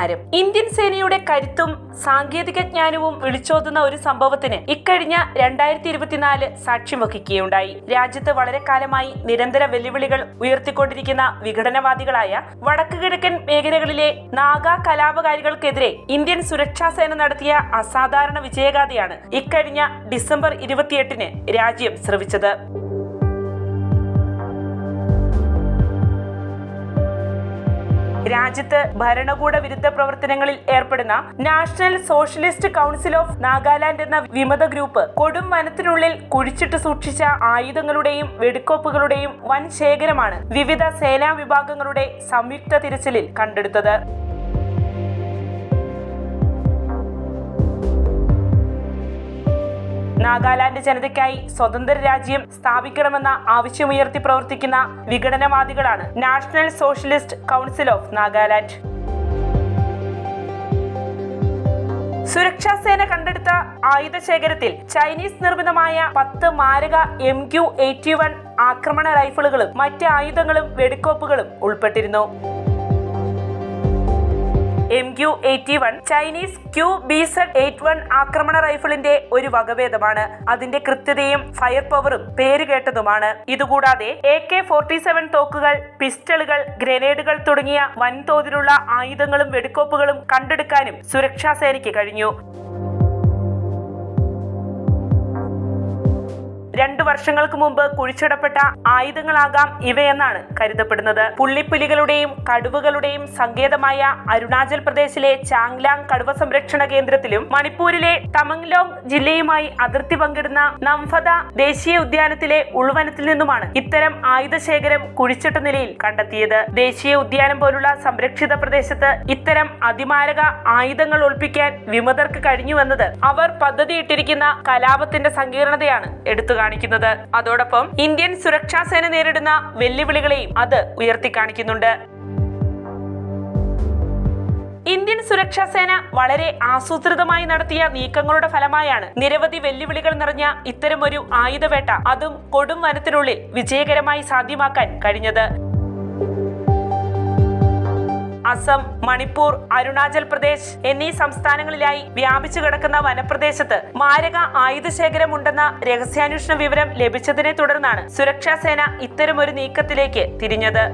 നമസ്കാരം ഇന്ത്യൻ സേനയുടെ കരുത്തും സാങ്കേതിക ജ്ഞാനവും വിളിച്ചോതുന്ന ഒരു സംഭവത്തിന് ഇക്കഴിഞ്ഞ രണ്ടായിരത്തി ഇരുപത്തിനാല് സാക്ഷ്യം വഹിക്കുകയുണ്ടായി. രാജ്യത്ത് വളരെ കാലമായി നിരന്തര വെല്ലുവിളികൾ ഉയർത്തിക്കൊണ്ടിരിക്കുന്ന വിഘടനവാദികളായ വടക്ക് കിഴക്കൻ മേഖലകളിലെ നാഗ കലാപകാരികൾക്കെതിരെ ഇന്ത്യൻ സുരക്ഷാ സേന നടത്തിയ അസാധാരണ വിജയഗാഥയാണ് ഇക്കഴിഞ്ഞ ഡിസംബർ ഇരുപത്തിയെട്ടിന് രാജ്യം ശ്രവിച്ചത്. രാജ്യത്ത് ഭരണകൂട വിരുദ്ധ പ്രവർത്തനങ്ങളിൽ ഏർപ്പെടുന്ന National Socialist Council of Nagaland എന്ന വിമത ഗ്രൂപ്പ് കൊടും വനത്തിനുള്ളിൽ കുഴിച്ചിട്ട് സൂക്ഷിച്ച ആയുധങ്ങളുടെയും വെടിക്കോപ്പുകളുടെയും വൻ ശേഖരമാണ് വിവിധ സേനാ വിഭാഗങ്ങളുടെ സംയുക്ത തിരച്ചിലിൽ കണ്ടെടുത്തത്. നാഗാലാൻഡ് ജനതയ്ക്കായി സ്വതന്ത്ര രാജ്യം സ്ഥാപിക്കണമെന്ന ആവശ്യമുയർത്തി പ്രവർത്തിക്കുന്ന വിഘടനവാദികളാണ് National Socialist Council of Nagaland. സുരക്ഷാ സേന കണ്ടെടുത്ത ആയുധ ശേഖരത്തിൽ ചൈനീസ് നിർമ്മിതമായ പത്ത് മാരക എം ക്യു എയ്റ്റി വൺ ആക്രമണ റൈഫിളുകളും മറ്റ് ആയുധങ്ങളും വെടിക്കോപ്പുകളും ഉൾപ്പെട്ടിരുന്നു. M Q eighty one Chinese Q B Z eighty one ആക്രമണ റൈഫിളിന്റെ ഒരു വകഭേദമാണ്. അതിന്റെ കൃത്യതയും ഫയർ പവറും പേരുകേട്ടതുമാണ് ഇതുകൂടാതെ എ കെ ഫോർട്ടി സെവൻ തോക്കുകൾ പിസ്റ്റളുകൾ ഗ്രനേഡുകൾ തുടങ്ങിയ വൻതോതിലുള്ള ആയുധങ്ങളും വെടിക്കോപ്പുകളും കണ്ടെടുക്കാനും സുരക്ഷാ സേനയ്ക്ക് കഴിഞ്ഞു. രണ്ടു വർഷങ്ങൾക്ക് മുമ്പ് കുഴിച്ചിടപ്പെട്ട ആയുധങ്ങളാകാം ഇവയെന്നാണ് കരുതപ്പെടുന്നത്. പുള്ളിപ്പുലികളുടെയും കടുവകളുടെയും സങ്കേതമായ അരുണാചൽ പ്രദേശിലെ ചാങ്ലാങ് കടുവ സംരക്ഷണ കേന്ദ്രത്തിലും മണിപ്പൂരിലെ തമങ്ലോങ് ജില്ലയുമായി അതിർത്തി പങ്കിടുന്ന നംഫദ ദേശീയ ഉദ്യാനത്തിലെ ഉൾവനത്തിൽ നിന്നുമാണ് ഇത്തരം ആയുധശേഖരം കുഴിച്ചിട്ട നിലയിൽ കണ്ടെത്തിയത്. ദേശീയ ഉദ്യാനം പോലുള്ള സംരക്ഷിത പ്രദേശത്ത് ഇത്തരം അതിമാരക ആയുധങ്ങൾ ഒളിപ്പിക്കാൻ വിമതർക്ക് കഴിഞ്ഞുവെന്നത് അവർ പദ്ധതിയിട്ടിരിക്കുന്ന കലാപത്തിന്റെ സങ്കീർണതയാണ് എടുത്തു കാണിക്കുന്നത്. അതോടൊപ്പം ഇന്ത്യൻ സുരക്ഷാ സേന നേരിടുന്ന വെല്ലുവിളികളെയും അത് ഉയർത്തി കാണിക്കുന്നുണ്ട് ഇന്ത്യൻ സുരക്ഷാ സേന വളരെ ആസൂത്രിതമായി നടത്തിയ നീക്കങ്ങളുടെ ഫലമായാണ് നിരവധി വെല്ലുവിളികൾ നിറഞ്ഞ ഇത്തരമൊരു ആയുധവേട്ട അതും കൊടും വനത്തിനുള്ളിൽ വിജയകരമായി സാധ്യമാക്കാൻ കഴിഞ്ഞത്. അസം മണിപ്പൂർ അരുണാചൽ പ്രദേശ് എന്നീ സംസ്ഥാനങ്ങളിലായി വ്യാപിച്ചു കിടക്കുന്ന വനപ്രദേശത്ത് മാരക ആയുധശേഖരമുണ്ടെന്ന രഹസ്യാന്വേഷണ വിവരം ലഭിച്ചതിനെ തുടർന്നാണ് സുരക്ഷാസേന ഇത്തരമൊരു നീക്കത്തിലേക്ക് തിരിഞ്ഞത്.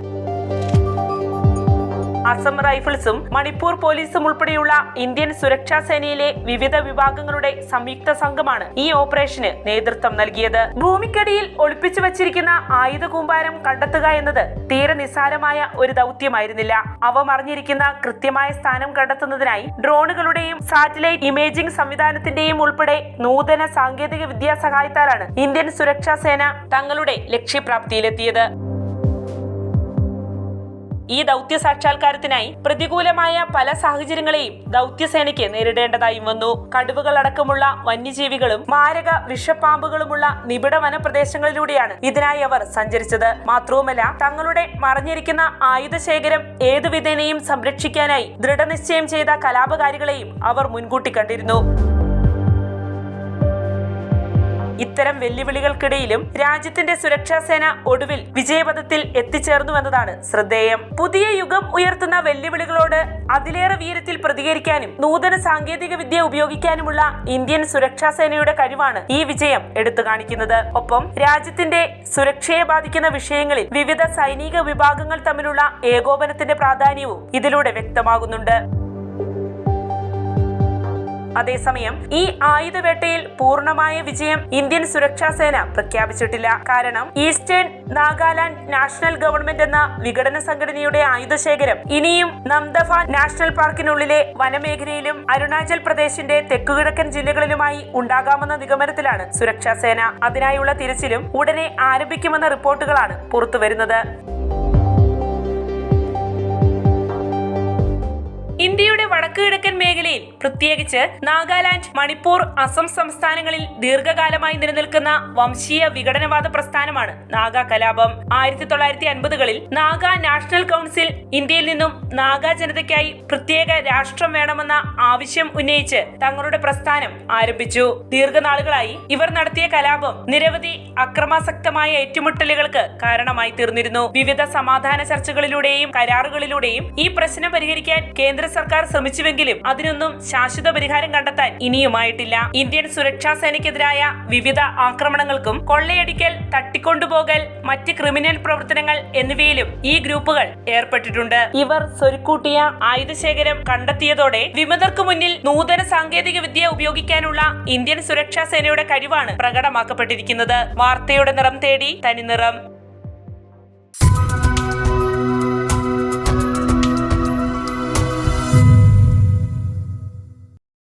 അസം റൈഫിൾസും മണിപ്പൂർ പോലീസും ഉൾപ്പെടെയുള്ള ഇന്ത്യൻ സുരക്ഷാ സേനയിലെ വിവിധ വിഭാഗങ്ങളുടെ സംയുക്ത സംഘമാണ് ഈ ഓപ്പറേഷന് നേതൃത്വം നൽകിയത്. ഭൂമിക്കടിയിൽ ഒളിപ്പിച്ചു വച്ചിരിക്കുന്ന ആയുധ കൂമ്പാരം കണ്ടെത്തുക എന്നത് തീരെ നിസ്സാരമായ ഒരു ദൗത്യമായിരുന്നില്ല. അവ മറിഞ്ഞിരിക്കുന്ന കൃത്യമായ സ്ഥാനം കണ്ടെത്തുന്നതിനായി ഡ്രോണുകളുടെയും സാറ്റലൈറ്റ് ഇമേജിംഗ് സംവിധാനത്തിന്റെയും ഉൾപ്പെടെ നൂതന സാങ്കേതിക വിദ്യാ സഹായത്താലാണ് ഇന്ത്യൻ സുരക്ഷാ സേന തങ്ങളുടെ ലക്ഷ്യപ്രാപ്തിയിലെത്തിയത്. ഈ ദൗത്യ സാക്ഷാത്കാരത്തിനായി പ്രതികൂലമായ പല സാഹചര്യങ്ങളെയും ദൗത്യസേനയ്ക്ക് നേരിടേണ്ടതായും വന്നു. കടുവകളടക്കമുള്ള വന്യജീവികളും മാരക വിഷപ്പാമ്പുകളുമുള്ള നിബിഡ വനപ്രദേശങ്ങളിലൂടെയാണ് ഇതിനായി അവർ സഞ്ചരിച്ചത്. മാത്രവുമല്ല തങ്ങളുടെ മറഞ്ഞിരിക്കുന്ന ആയുധശേഖരം ഏതുവിധേനയും സംരക്ഷിക്കാനായി ദൃഢനിശ്ചയം ചെയ്ത കലാപകാരികളെയും അവർ മുൻകൂട്ടി കണ്ടിരുന്നു. ഇത്തരം വെല്ലുവിളികൾക്കിടയിലും രാജ്യത്തിന്റെ സുരക്ഷാ സേന ഒടുവിൽ വിജയപഥത്തിൽ എത്തിച്ചേർന്നുവെന്നതാണ് ശ്രദ്ധേയം. പുതിയ യുഗം ഉയർത്തുന്ന വെല്ലുവിളികളോട് അതിലേറെ വീരത്തിൽ പ്രതികരിക്കാനും നൂതന സാങ്കേതിക വിദ്യ ഉപയോഗിക്കാനുമുള്ള ഇന്ത്യൻ സുരക്ഷാ സേനയുടെ കഴിവാണ് ഈ വിജയം എടുത്തു കാണിക്കുന്നത്. ഒപ്പം രാജ്യത്തിന്റെ സുരക്ഷയെ ബാധിക്കുന്ന വിഷയങ്ങളിൽ വിവിധ സൈനിക വിഭാഗങ്ങൾ തമ്മിലുള്ള ഏകോപനത്തിന്റെ പ്രാധാന്യവും ഇതിലൂടെ വ്യക്തമാകുന്നുണ്ട്. അതേസമയം ഈ ആയുധവേട്ടയിൽ പൂർണമായ വിജയം ഇന്ത്യൻ സുരക്ഷാ സേന പ്രഖ്യാപിച്ചിട്ടില്ല. കാരണം ഈസ്റ്റേൺ നാഗാലാൻഡ് നാഷണൽ ഗവൺമെന്റ് എന്ന വിഘടന സംഘടനയുടെ ആയുധശേഖരം ഇനിയും നംദഫ നാഷണൽ പാർക്കിനുള്ളിലെ വനമേഖലയിലും അരുണാചൽ പ്രദേശിന്റെ തെക്കുകിഴക്കൻ ജില്ലകളിലുമായി ഉണ്ടാകാമെന്ന നിഗമനത്തിലാണ് സുരക്ഷാ സേന. അതിനായുള്ള തിരച്ചിലും ഉടനെ ആരംഭിക്കുമെന്ന റിപ്പോർട്ടുകളാണ് പുറത്തുവരുന്നത്. മേഖലയിൽ പ്രത്യേകിച്ച് നാഗാലാൻഡ് മണിപ്പൂർ അസം സംസ്ഥാനങ്ങളിൽ ദീർഘകാലമായി നിലനിൽക്കുന്ന വംശീയ വിഘടനവാദ പ്രസ്ഥാനമാണ് നാഗ കലാപം. ആയിരത്തി തൊള്ളായിരത്തി അൻപതുകളിൽ നാഗ നാഷണൽ കൗൺസിൽ ഇന്ത്യയിൽ നിന്നും നാഗ ജനതയ്ക്കായി പ്രത്യേക രാഷ്ട്രം വേണമെന്ന ആവശ്യം ഉന്നയിച്ച് തങ്ങളുടെ പ്രസ്ഥാനം ആരംഭിച്ചു. ദീർഘനാളുകളായി ഇവർ നടത്തിയ കലാപം നിരവധി അക്രമാസക്തമായ ഏറ്റുമുട്ടലുകൾക്ക് കാരണമായി തീർന്നിരുന്നു. വിവിധ സമാധാന ചർച്ചകളിലൂടെയും കരാറുകളിലൂടെയും ഈ പ്രശ്നം പരിഹരിക്കാൻ കേന്ദ്ര സർക്കാർ ശ്രമിച്ചുവെങ്കിലും അതിനൊന്നും ശാശ്വത പരിഹാരം കണ്ടെത്താൻ ഇനിയുമായിട്ടില്ല. ഇന്ത്യൻ സുരക്ഷാ സേനയ്ക്കെതിരായ വിവിധ ആക്രമണങ്ങൾക്കും കൊള്ളയടിക്കൽ തട്ടിക്കൊണ്ടുപോകൽ മറ്റ് ക്രിമിനൽ പ്രവർത്തനങ്ങൾ എന്നിവയിലും ഈ ഗ്രൂപ്പുകൾ ഏർപ്പെട്ടിട്ടുണ്ട്. ഇവർ സ്വരുക്കൂട്ടിയ ആയുധശേഖരം കണ്ടെത്തിയതോടെ വിമതർക്ക് മുന്നിൽ നൂതന സാങ്കേതിക വിദ്യ ഉപയോഗിക്കാനുള്ള ഇന്ത്യൻ സുരക്ഷാ സേനയുടെ കഴിവാണ് പ്രകടമാക്കപ്പെട്ടിരിക്കുന്നത്. വാർത്തയുടെ നിറം തേടി തനിനിറം.